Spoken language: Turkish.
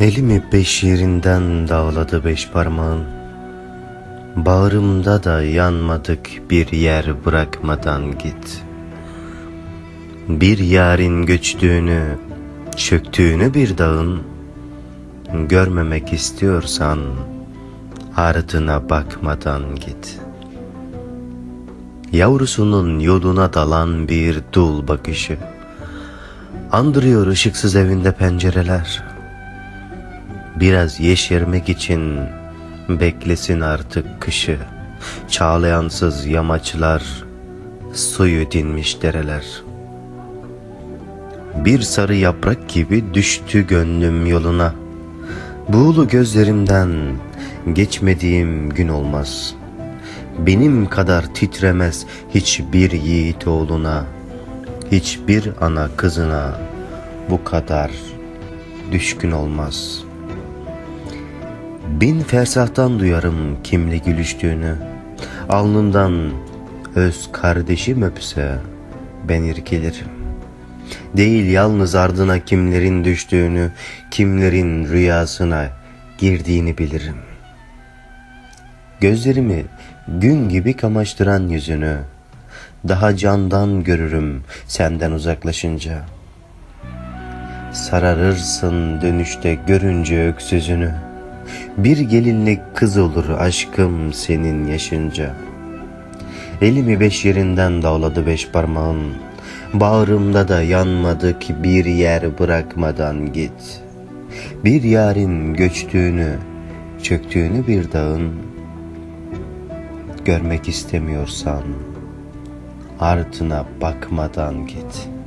Elimi beş yerinden dağladı beş parmağın. Bağrımda da yanmadık bir yer bırakmadan git. Bir yarın göçtüğünü, çöktüğünü bir dağın, görmemek istiyorsan ardına bakmadan git. Yavrusunun yoluna dalan bir dul bakışı, andırıyor ışıksız evinde pencereler. Biraz yeşermek için beklesin artık kışı. Çağlayansız yamaçlar, suyu dinmiş dereler. Bir sarı yaprak gibi düştü gönlüm yoluna. Buğulu gözlerimden geçmediğim gün olmaz. Benim kadar titremez hiçbir yiğit oğluna, hiçbir ana kızına bu kadar düşkün olmaz.'' Bin fersahtan duyarım kimle gülüştüğünü. Alnından öz kardeşim öpse ben irkilirim. Değil yalnız ardına kimlerin düştüğünü, kimlerin rüyasına girdiğini bilirim. Gözlerimi gün gibi kamaştıran yüzünü, daha candan görürüm senden uzaklaşınca. Sararırsın dönüşte görünce öksüzünü. Bir gelinlik kız olur aşkım senin yaşınca. Elimi beş yerinden dağladı beş parmağın. Bağrımda da yanmadı ki bir yer bırakmadan git. Bir yarın göçtüğünü, çöktüğünü bir dağın. Görmek istemiyorsan ardına bakmadan git.''